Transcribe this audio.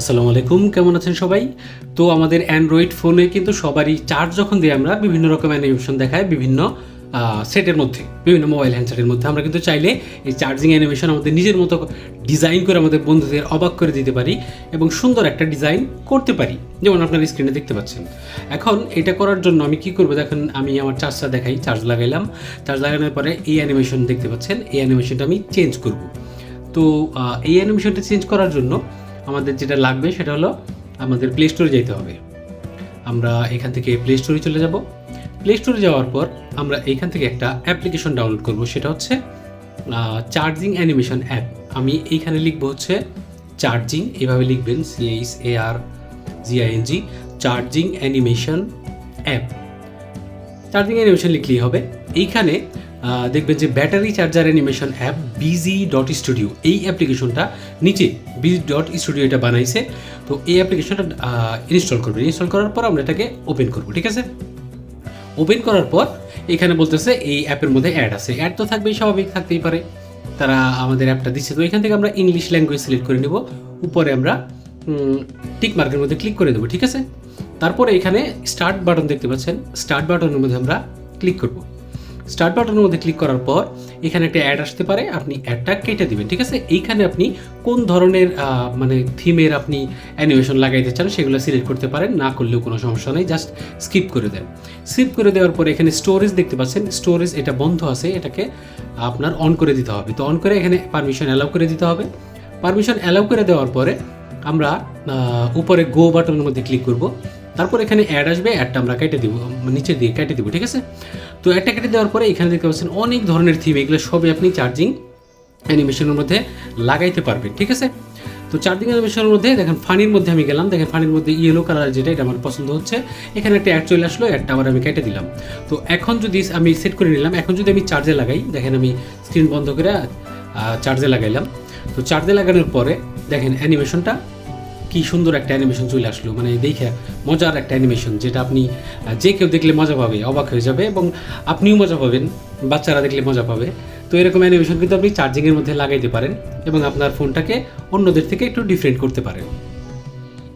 আসসালামু আলাইকুম, কেমন আছেন সবাই? তো আমাদের অ্যান্ড্রয়েড ফোনে কিন্তু সবারই চার্জ যখন দিই আমরা, বিভিন্ন রকম অ্যানিমেশন দেখায়, বিভিন্ন সেটের মধ্যে, বিভিন্ন মোবাইল হ্যান্ডসেটের মধ্যে। আমরা কিন্তু চাইলে এই চার্জিং অ্যানিমেশন আমাদের নিজের মতো ডিজাইন করে আমাদের বন্ধুদের অবাক করে দিতে পারি এবং সুন্দর একটা ডিজাইন করতে পারি। যেমন আপনার স্ক্রিনে দেখতে পাচ্ছেন। এখন এটা করার জন্য আমি কি করব? দেখেন, আমি আমার চার্জটা দেখাই চার্জ লাগাইলাম। চার্জ লাগানোর পরে এই অ্যানিমেশন দেখতে পাচ্ছেন। এই অ্যানিমেশনটা আমি চেঞ্জ করব। তো এই অ্যানিমেশনটা চেঞ্জ করার জন্য আমাদের যেটা লাগবে সেটা হলো আমাদের প্লে স্টোরে যেতে হবে। আমরা এখান থেকে প্লে স্টোরে চলে যাব। প্লে স্টোরে যাওয়ার পর আমরা এইখান থেকে একটা অ্যাপ্লিকেশন ডাউনলোড করব, সেটা হচ্ছে চার্জিং অ্যানিমেশন অ্যাপ আমি এইখানে লিখব হচ্ছে চার্জিং এভাবে লিখবেন C H A R G I N G charging animation app charging animation লিখলেই হবে। এইখানে দেখবেন যে battery charger animation app B G dot studio এই অ্যাপ্লিকেশনটা নিচে বিজি ডট স্টুডিও এটা বানাইছে। তো এই অ্যাপ্লিকেশনটা ইনস্টল করবেন ইনস্টল করার পর আমরা এটাকে ওপেন করব, ঠিক আছে? ওপেন করার পর এখানে বলতেছে এই অ্যাপের মধ্যে অ্যাড আছে। অ্যাড তো থাকবেই, স্বাভাবিক থাকতেই পারে। তারা আমাদের অ্যাপটা দিচ্ছে তো এখান থেকে আমরা ইংলিশ ল্যাঙ্গুয়েজ সিলেক্ট করে নেব। উপরে আমরা টিক মার্কের মধ্যে ক্লিক করে দেবো, ঠিক আছে? তারপরে এখানে স্টার্ট বাটন দেখতে পাচ্ছেন। স্টার্ট বাটনের মধ্যে আমরা ক্লিক করব। স্টার্ট বাটনের মধ্যে ক্লিক করার পর এখানে একটা অ্যাড আসতে পারে, আপনি অ্যাডটা কেটে দিবেন, ঠিক আছে? এইখানে আপনি কোন ধরনের মানে থিমের আপনি অ্যানিমেশন লাগাইতে চান সেগুলো সিলেক্ট করতে পারেন, না করলেও কোনো সমস্যা নেই জাস্ট স্কিপ করে দেন। স্কিপ করে দেওয়ার পর এখানে স্টোরেজ দেখতে পাচ্ছেন স্টোরেজ এটা বন্ধ আছে, এটাকে আপনার অন করে দিতে হবে। তো অন করে এখানে পারমিশন অ্যালাউ করে দিতে হবে। পারমিশন অ্যালাউ করে দেওয়ার পরে আমরা উপরে গো বাটনের মধ্যে ক্লিক করব। তারপর এখানে অ্যাড আসবে অ্যাডটা আমরা কেটে দিব, নিচে দিয়ে কেটে দিব, ঠিক আছে? তো অ্যাডটা কেটে দেওয়ার পরে এখানে দেখতে পাচ্ছেন অনেক ধরনের থিম এগুলো সবই আপনি চার্জিং অ্যানিমেশনের মধ্যে লাগাইতে পারবেন, ঠিক আছে? তো চার্জিং অ্যানিমেশনের মধ্যে দেখেন ফানির মধ্যে আমি গেলাম, দেখেন ফানির মধ্যে ইয়েলো কালার যেটা, এটা আমার পছন্দ হচ্ছে। এখানে একটা অ্যাড চলে আসলো অ্যাডটা আবার আমি কেটে দিলাম। তো এখন যদি আমি সেট করে নিলাম, এখন যদি আমি চার্জে লাগাই, দেখেন আমি স্ক্রিন বন্ধ করে চার্জে লাগাইলাম। তো চার্জে লাগানোর পরে দেখেন অ্যানিমেশনটা কি সুন্দর একটা অ্যানিমেশন চলে আসলো। মানে দেখে মজার একটা অ্যানিমেশন যেটা আপনি যে কেউ দেখলে মজা পাবে, অবাক হয়ে যাবে এবং আপনিও মজা পাবেন, বাচ্চারা দেখলে মজা পাবে। তো এরকম অ্যানিমেশন কিন্তু আপনি চার্জিংয়ের মধ্যে লাগাইতে পারেন এবং আপনার ফোনটাকে অন্যদের থেকে একটু ডিফারেন্ট করতে পারেন।